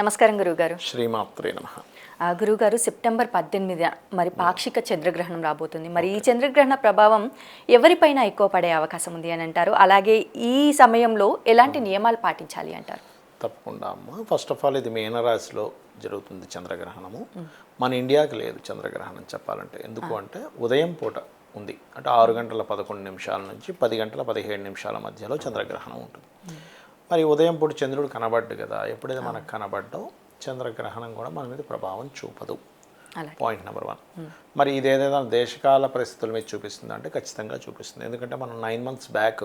నమస్కారం గురువుగారు. శ్రీమాత్రే నమ. గురువుగారు సెప్టెంబర్ పద్దెనిమిది మరి పాక్షిక చంద్రగ్రహణం రాబోతుంది. మరి ఈ చంద్రగ్రహణ ప్రభావం ఎవరిపైన ఎక్కువ పడే అవకాశం ఉంది అని అంటారు. అలాగే ఈ సమయంలో ఎలాంటి నియమాలు పాటించాలి అంటారు? తప్పకుండా అమ్మ. ఫస్ట్ ఆఫ్ ఆల్ ఇది మీనరాశిలో జరుగుతుంది చంద్రగ్రహణము. మన ఇండియాకి లేదు చంద్రగ్రహణం చెప్పాలంటే. ఎందుకు అంటే ఉదయం పూట ఉంది. అంటే ఆరు గంటల పదకొండు నిమిషాల నుంచి పది గంటల పదిహేడు నిమిషాల మధ్యలో చంద్రగ్రహణం ఉంటుంది. మరి ఉదయం పూట చంద్రుడు కనబడ్డు కదా ఎప్పుడైతే మనకు కనబడ్డో చంద్రగ్రహణం కూడా మన మీద ప్రభావం చూపదు. పాయింట్ నెంబర్ వన్ మరి ఇది ఏదైనా దేశకాల పరిస్థితుల మీద చూపిస్తుంది అంటే ఖచ్చితంగా చూపిస్తుంది. ఎందుకంటే మనం నైన్ మంత్స్ బ్యాక్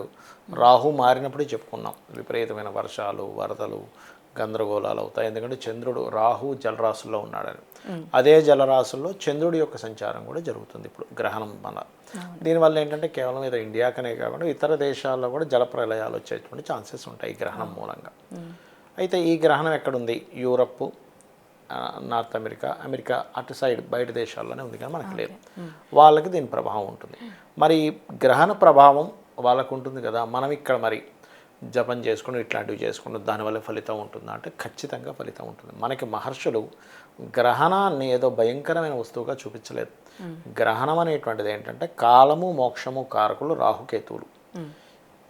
రాహు మారినప్పుడే చెప్పుకున్నాం. విపరీతమైన వర్షాలు వరదలు గందరగోళాలు అవుతాయి ఎందుకంటే చంద్రుడు రాహు జలరాశుల్లో ఉన్నాడని. అదే జలరాశుల్లో చంద్రుడి యొక్క సంచారం కూడా జరుగుతుంది ఇప్పుడు గ్రహణం వల్ల. దీనివల్ల ఏంటంటే కేవలం ఏదో ఇండియాకనే కాకుండా ఇతర దేశాల్లో కూడా జల ప్రళయాలు వచ్చేటువంటి ఛాన్సెస్ ఉంటాయి ఈ గ్రహణం మూలంగా. అయితే ఈ గ్రహణం ఎక్కడుంది? యూరప్ నార్త్ అమెరికా అమెరికా అటు సైడ్ బయట దేశాల్లోనే ఉంది కానీ మనకు లేదు. వాళ్ళకి దీని ప్రభావం ఉంటుంది. మరి గ్రహణ ప్రభావం వాళ్ళకు ఉంటుంది కదా. మనం ఇక్కడ మరి జపం చేసుకుని ఇట్లాంటివి చేసుకుని దానివల్ల ఫలితం ఉంటుందా అంటే ఖచ్చితంగా ఫలితం ఉంటుంది. మనకి మహర్షులు గ్రహణాన్ని ఏదో భయంకరమైన వస్తువుగా చూపించలేదు. గ్రహణం అనేటువంటిది ఏంటంటే కాలము మోక్షము కారకులు రాహుకేతువులు.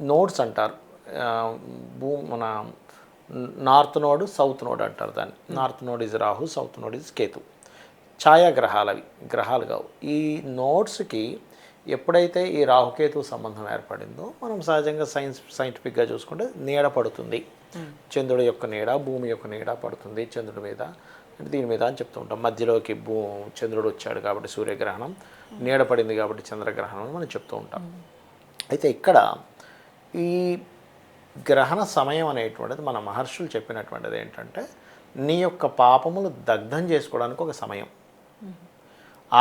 నోడ్స్ అంటారు. భూ మన నార్త్ నోడ్ సౌత్ నోడ్ అంటారు దాన్ని. North node is Rahu south node is Ketu. ఛాయాగ్రహాలు అవి గ్రహాలు కావు. ఈ నోడ్స్కి ఎప్పుడైతే ఈ రాహుకేతు సంబంధం ఏర్పడిందో మనం సహజంగా సైన్స్ సైంటిఫిక్గా చూసుకుంటే నీడ పడుతుంది. చంద్రుడి యొక్క నీడ భూమి యొక్క నీడ పడుతుంది చంద్రుడి మీద. అంటే దీని మీద అని చెప్తూ ఉంటాం. మధ్యలోకి భూ చంద్రుడు వచ్చాడు కాబట్టి సూర్యగ్రహణం నీడ పడింది కాబట్టి చంద్రగ్రహణం అని మనం చెప్తూ ఉంటాం. అయితే ఇక్కడ ఈ గ్రహణ సమయం అనేటువంటిది మన మహర్షులు చెప్పినటువంటిది ఏంటంటే నీ యొక్క పాపములు దగ్ధం చేసుకోవడానికి ఒక సమయం.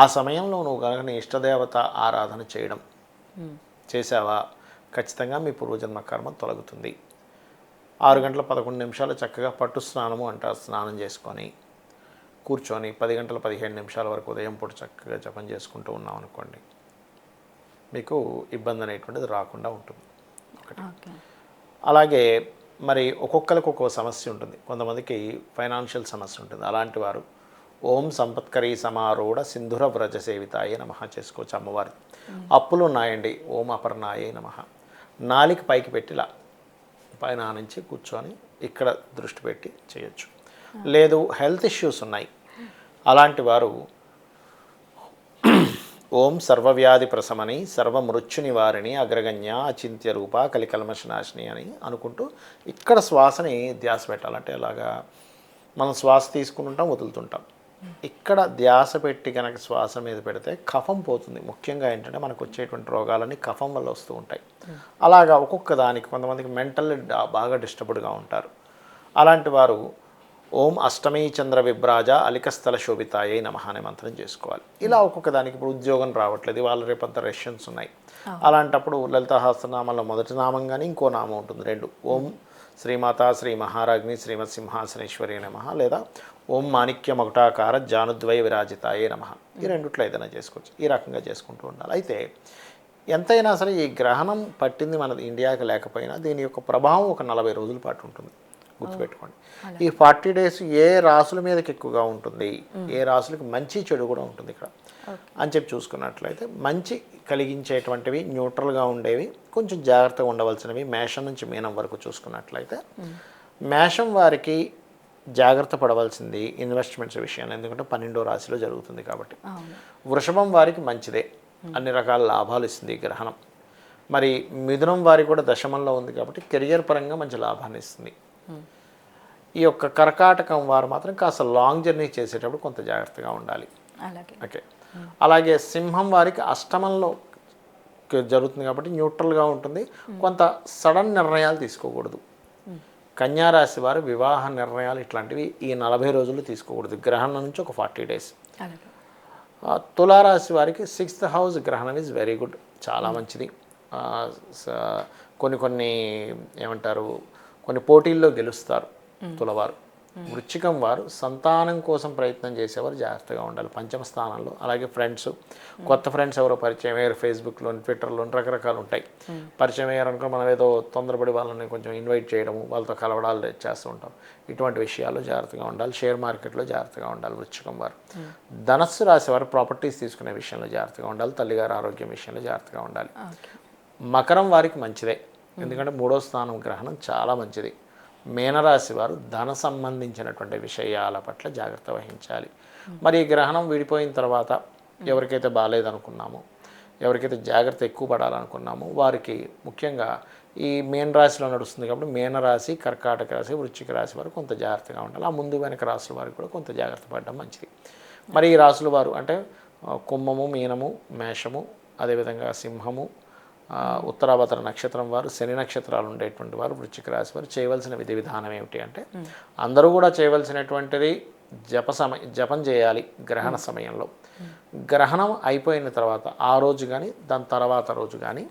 ఆ సమయంలో నువ్వు కనుక నీ ఇష్టదేవత ఆరాధన చేయడం చేసావా ఖచ్చితంగా మీ పూర్వజన్మ కర్మ తొలగుతుంది. ఆరు గంటల పదకొండు నిమిషాలు చక్కగా పట్టు స్నానము అంటారు స్నానం చేసుకొని కూర్చొని పది గంటల పదిహేడు నిమిషాల వరకు ఉదయం పూట చక్కగా జపం చేసుకుంటూ ఉన్నాం అనుకోండి. మీకు ఇబ్బంది అనేటువంటిది రాకుండా ఉంటుంది. ఒకటి. అలాగే మరి ఒక్కొక్కరికి ఒక్కో సమస్య ఉంటుంది. కొంతమందికి ఫైనాన్షియల్ సమస్య ఉంటుంది. అలాంటి వారు ఓం సంపత్కరీ సమారూఢ సింధుర వ్రజ సేవితాయే నమ చేసుకోవచ్చు అమ్మవారి. అప్పులు ఉన్నాయండి. ఓం అపర్ణాయే నమ. నాలిక పైకి పెట్టిలా పైన నుంచి కూర్చొని ఇక్కడ దృష్టి పెట్టి చేయొచ్చు. లేదు హెల్త్ ఇష్యూస్ ఉన్నాయి. అలాంటి వారు ఓం సర్వవ్యాధి ప్రసమని సర్వమృత్యు నివారిణి అగ్రగణ్య అచింత్య రూప కలికల్మషనాశిని అని అనుకుంటూ ఇక్కడ శ్వాసని ధ్యాస పెట్టాలంటే అలాగా మనం శ్వాస తీసుకుంటుంటాం వదులుతుంటాం. ఇక్కడ ధ్యాస పెట్టి కనుక శ్వాస మీద పెడితే కఫం పోతుంది. ముఖ్యంగా ఏంటంటే మనకు వచ్చేటువంటి రోగాలన్నీ కఫం వల్ల వస్తూ ఉంటాయి. అలాగా ఒక్కొక్క దానికి కొంతమందికి మెంటల్ బాగా డిస్టర్బ్డ్గా ఉంటారు. అలాంటి వారు ఓం అష్టమీ చంద్ర విభ్రాజ అలికస్థల శోభితాయే నమ అనే మంత్రం చేసుకోవాలి. ఇలా ఒక్కొక్క దానికి ఇప్పుడు ఉద్యోగం రావట్లేదు. వాళ్ళ రేపంత రెషన్స్ ఉన్నాయి. అలాంటప్పుడు లలిత మొదటి నామం కానీ ఇంకో నామం ఉంటుంది. రెండు. ఓం శ్రీమాత శ్రీ మహారాజ్ని శ్రీమత్ సింహాసనేశ్వరి నమ లేదా ఓం మాణిక్య మకుటాకార జానుద్వయ విరాజితాయే నమ. ఈ రెండిట్లో ఏదైనా చేసుకోవచ్చు. ఈ రకంగా చేసుకుంటూ ఉండాలి. అయితే ఎంతైనా సరే ఈ గ్రహణం పట్టింది మన ఇండియాకి లేకపోయినా దీని యొక్క ప్రభావం ఒక నలభై రోజుల పాటు ఉంటుంది. గుర్తుపెట్టుకోండి. ఈ ఫార్టీ డేస్ ఏ రాసుల మీదకి ఎక్కువగా ఉంటుంది ఏ రాసులకి మంచి చెడు కూడా ఉంటుంది ఇక్కడ. అని చెప్పి చూసుకున్నట్లయితే మంచి కలిగించేటువంటివి న్యూట్రల్గా ఉండేవి కొంచెం జాగ్రత్తగా ఉండవలసినవి మేషం నుంచి మీనం వరకు చూసుకున్నట్లయితే మేషం వారికి జాగ్రత్త పడవలసింది ఇన్వెస్ట్మెంట్స్ విషయాన్ని ఎందుకంటే పన్నెండో రాశిలో జరుగుతుంది కాబట్టి. వృషభం వారికి మంచిదే. అన్ని రకాల లాభాలు ఇస్తుంది గ్రహణం. మరి మిథునం వారికి కూడా దశమంలో ఉంది కాబట్టి కెరియర్ పరంగా మంచి లాభాన్ని ఇస్తుంది. ఈ యొక్క కర్కాటకం వారు మాత్రం కాస్త లాంగ్ జర్నీ చేసేటప్పుడు కొంత జాగ్రత్తగా ఉండాలి. ఓకే. అలాగే సింహం వారికి అష్టమంలో జరుగుతుంది కాబట్టి న్యూట్రల్గా ఉంటుంది. కొంత సడన్ నిర్ణయాలు తీసుకోకూడదు. కన్యా రాశి వారు వివాహ నిర్ణయాలు ఇట్లాంటివి ఈ నలభై రోజులు తీసుకోకూడదు. గ్రహణం నుంచి ఒక ఫార్టీ డేస్. తులారాశి వారికి సిక్స్త్ హౌస్ గ్రహణం ఈజ్ వెరీ గుడ్. చాలా మంచిది. కొన్ని కొన్ని ఏమంటారు కొన్ని పోటీల్లో గెలుస్తారు తులవారు. వృచ్చికం వారు సంతానం కోసం ప్రయత్నం చేసేవారు జాగ్రత్తగా ఉండాలి. పంచమ స్థానంలో అలాగే ఫ్రెండ్స్ కొత్త ఫ్రెండ్స్ ఎవరో పరిచయం అయ్యారు ఫేస్బుక్లో ట్విట్టర్లో రకరకాలు ఉంటాయి. పరిచయం అయ్యారు అనుకో మనం ఏదో తొందరపడి వాళ్ళని కొంచెం ఇన్వైట్ చేయడము వాళ్ళతో కలవడాలు చేస్తూ ఉంటాం. ఇటువంటి విషయాల్లో జాగ్రత్తగా ఉండాలి. షేర్ మార్కెట్లో జాగ్రత్తగా ఉండాలి వృచ్చికం వారు. ధనస్సు రాశి వారు ప్రాపర్టీస్ తీసుకునే విషయంలో జాగ్రత్తగా ఉండాలి. తల్లిగారి ఆరోగ్యం విషయంలో జాగ్రత్తగా ఉండాలి. మకరం వారికి మంచిదే. ఎందుకంటే మూడో స్థానం గ్రహణం చాలా మంచిది. మీనరాశి వారు ధన సంబంధించినటువంటి విషయాల పట్ల జాగ్రత్త వహించాలి. మరి ఈ గ్రహణం విడిపోయిన తర్వాత ఎవరికైతే బాగాలేదనుకున్నామో ఎవరికైతే జాగ్రత్త ఎక్కువ పడాలనుకున్నామో వారికి ముఖ్యంగా ఈ మీన రాశిలో నడుస్తుంది కాబట్టి మీనరాశి కర్కాటక రాశి వృశ్చిక రాశి వారు కొంత జాగ్రత్తగా ఉండాలి. ఆ ముందు వెనక రాశుల వారికి కూడా కొంత జాగ్రత్త పడడం మంచిది. మరి ఈ రాశుల వారు అంటే కుంభము మీనము మేషము అదేవిధంగా సింహము ఉత్తరాభద్ర నక్షత్రం వారు శని నక్షత్రాలు ఉండేటువంటి వారు వృశ్చిక రాశి వారు చేయవలసిన విధి విధానం ఏమిటి అంటే అందరూ కూడా చేయవలసినటువంటిది జప సమయ జపం చేయాలి గ్రహణ సమయంలో. గ్రహణం అయిపోయిన తర్వాత ఆ రోజు కానీ దాని తర్వాత రోజు కానీ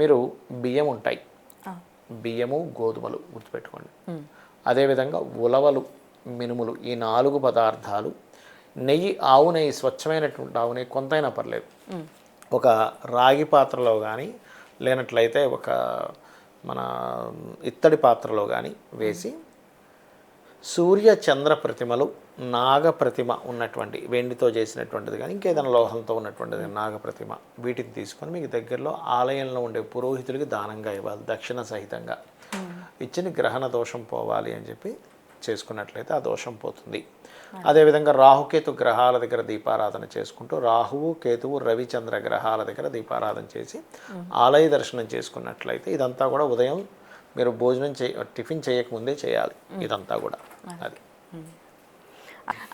మీరు బియ్యం ఉంటాయి. బియ్యము గోధుమలు గుర్తుపెట్టుకోండి. అదేవిధంగా ఉలవలు మినుములు ఈ నాలుగు పదార్థాలు నెయ్యి ఆవు నెయ్యి స్వచ్ఛమైనటువంటి ఆవు నెయ్యి కొంతైనా పర్లేదు. ఒక రాగి పాత్రలో కానీ లేనట్లయితే ఒక మన ఇత్తడి పాత్రలో కానీ వేసి సూర్య చంద్ర ప్రతిమలు నాగ ప్రతిమ ఉన్నటువంటి వెండితో చేసినటువంటిది కానీ ఇంకేదైనా లోహంతో ఉన్నటువంటిది నాగ ప్రతిమ వీటిని తీసుకొని మీకు దగ్గరలో ఆలయంలో ఉండే పురోహితులకి దానంగా ఇవ్వాలి దక్షిణ సహితంగా. ఇచ్చిన గ్రహణ దోషం పోవాలి అని చెప్పి చేసుకున్నట్లయితే ఆ దోషం పోతుంది. అదేవిధంగా రాహుకేతు గ్రహాల దగ్గర దీపారాధన చేసుకుంటూ రాహువు కేతువు రవిచంద్ర గ్రహాల దగ్గర దీపారాధన చేసి ఆలయ దర్శనం చేసుకున్నట్లయితే ఇదంతా కూడా ఉదయం మీరు భోజనం చే టిఫిన్ చేయకముందే చేయాలి. ఇదంతా కూడా. అది.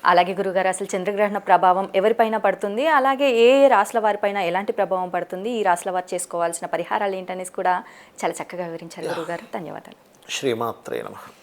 అలాగే గురుగారు అసలు చంద్రగ్రహణ ప్రభావం ఎవరిపైన పడుతుంది? అలాగే ఏ ఏ రాశుల వారిపైన ఎలాంటి ప్రభావం పడుతుంది? ఈ రాశుల వారు చేసుకోవాల్సిన పరిహారాలు ఏంటనేసి కూడా చాలా చక్కగా వివరించారు గురుగారు. ధన్యవాదాలు. శ్రీమాత్రే నమ.